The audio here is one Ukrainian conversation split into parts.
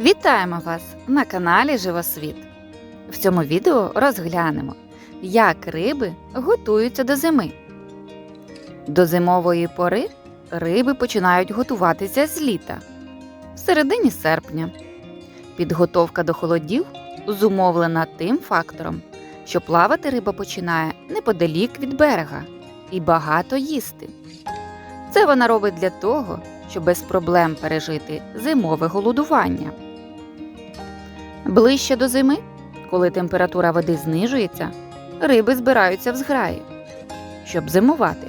Вітаємо вас на каналі Живосвіт. В цьому відео розглянемо, як риби готуються до зими. До зимової пори риби починають готуватися з літа в середині серпня. Підготовка до холодів зумовлена тим фактором, що плавати риба починає неподалік від берега і багато їсти. Це вона робить для того, щоб без проблем пережити зимове голодування. Ближче до зими, коли температура води знижується, риби збираються в зграї, щоб зимувати.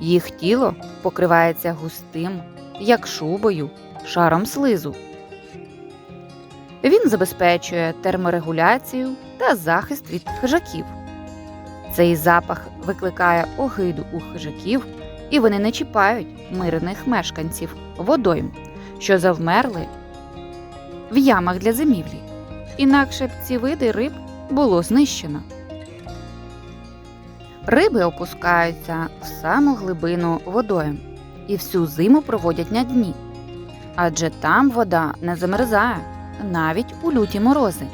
Їх тіло покривається густим, як шубою, шаром слизу. Він забезпечує терморегуляцію та захист від хижаків. Цей запах викликає огиду у хижаків, і вони не чіпають мирних мешканців водойм, що завмерли в ямах для зимівлі. Інакше б ці види риб було знищено. Риби опускаються в саму глибину водойм і всю зиму проводять на дні, адже там вода не замерзає навіть у люті морози.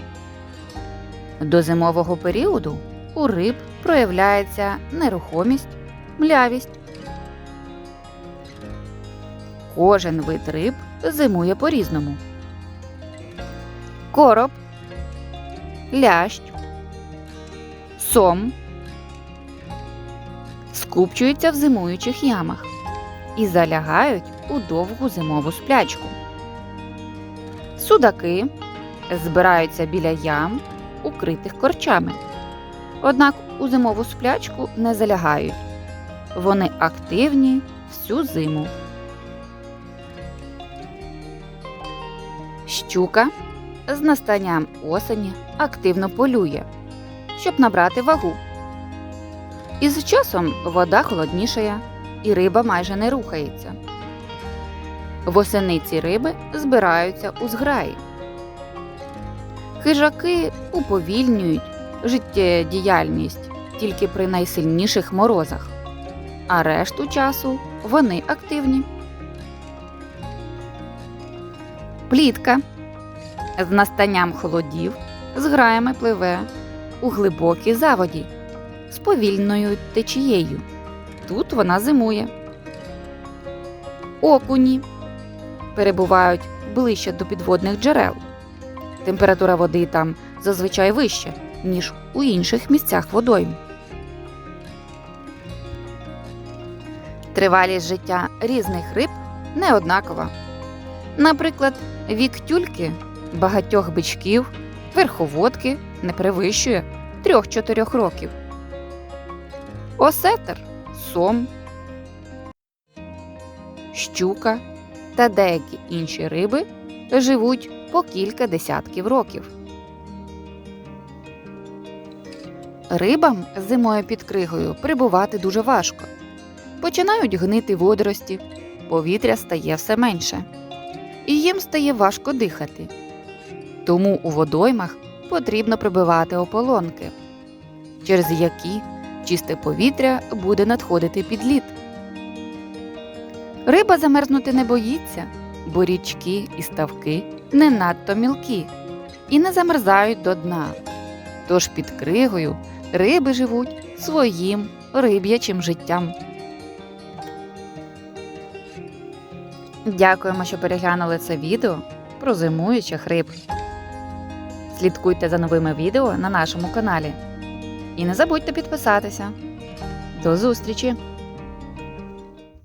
До зимового періоду у риб проявляється нерухомість, млявість. Кожен вид риб зимує по-різному. Короб, лящ, сом скупчуються в зимуючих ямах і залягають у довгу зимову сплячку. Судаки збираються біля ям, укритих корчами. Однак у зимову сплячку не залягають. Вони активні всю зиму. Щука з настанням осені активно полює, щоб набрати вагу. Із часом вода холоднішає, і риба майже не рухається. Восени ці риби збираються у зграї. Хижаки уповільнюють життєдіяльність тільки при найсильніших морозах, а решту часу вони активні. Плітка з настанням холодів з граями пливе у глибокій заводі з повільною течією. Тут вона зимує. Окуні перебувають ближче до підводних джерел. Температура води там зазвичай вища, ніж у інших місцях водойм. Тривалість життя різних риб не однакова. Наприклад, вік тюльки багатьох бичків, верховодки не перевищує 3-4 років. Осетр, сом, щука та деякі інші риби живуть по кілька десятків років. Рибам зимою під кригою прибувати дуже важко. Починають гнити водорості, повітря стає все менше, і їм стає важко дихати. Тому у водоймах потрібно прибивати ополонки, через які чисте повітря буде надходити під лід. Риба замерзнути не боїться, бо річки і ставки не надто мілкі і не замерзають до дна. Тож під кригою риби живуть своїм риб'ячим життям. Дякуємо, що переглянули це відео про зимуючих риб. Слідкуйте за новими відео на нашому каналі. І не забудьте підписатися. До зустрічі!